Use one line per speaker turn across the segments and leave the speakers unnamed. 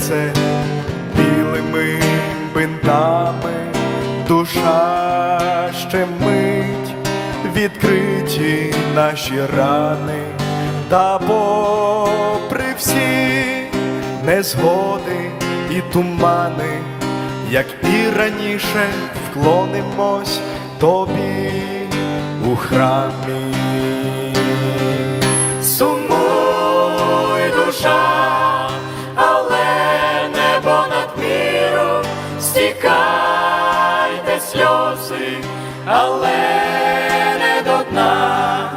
серце білими бинтами, душа ще мить, відкриті наші рани, та попри всі незгоди і тумани, як і раніше вклонимось тобі у храмі.
Але не до дна,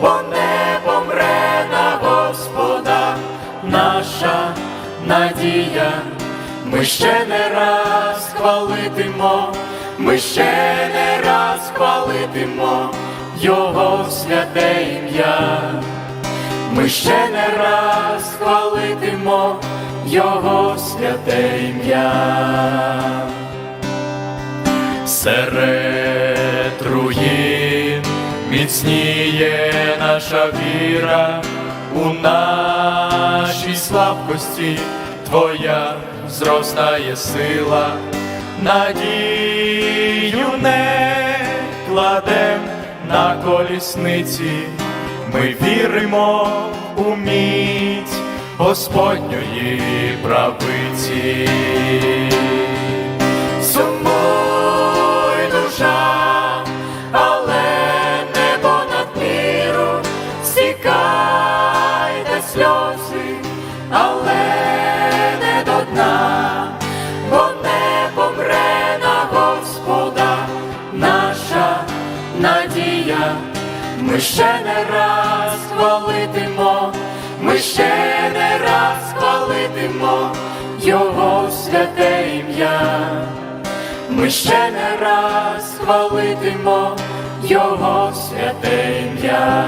бо не помре на Господа наша надія. Ми ще не раз хвалитимо, ми ще не раз хвалитимо Його святе ім'я. Ми ще не раз хвалитимо Його святе ім'я. Серед міцніє наша віра у нашій слабкості, Твоя зростає сила, надію не кладем на колісниці, ми віримо у міць Господньої правиці. Ще не раз хвалитимо, ми ще не раз хвалитимо Його святе ім'я. Ми ще не раз хвалитимо Його святе ім'я.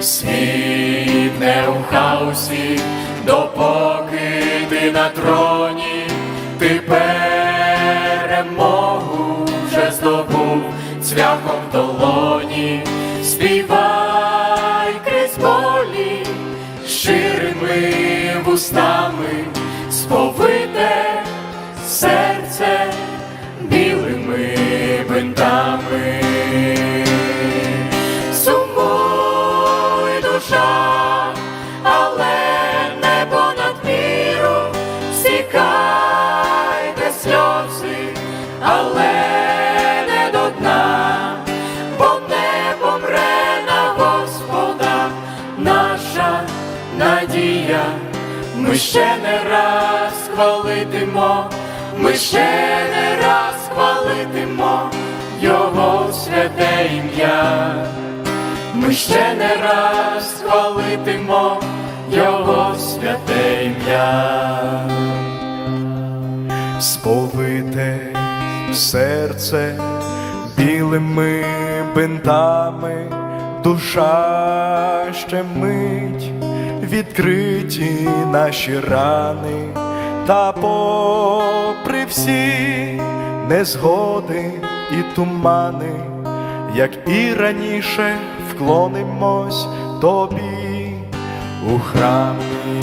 Світ не у хаосі, допоки ти на троні, ти перемогу вже здобув цвяхом в долоні, співай крізь болі, щирими вустами, сповите серце білими бинтами. Сумуй душа, але наша надія. Ми ще не раз хвалитимо, ми ще не раз хвалитимо Його святе ім'я. Ми ще не раз хвалитимо Його святе ім'я.
сповите серце білими бинтами, душа ще мить, відкриті наші рани, та попри всі незгоди і тумани, як і раніше вклонимось тобі у храмі.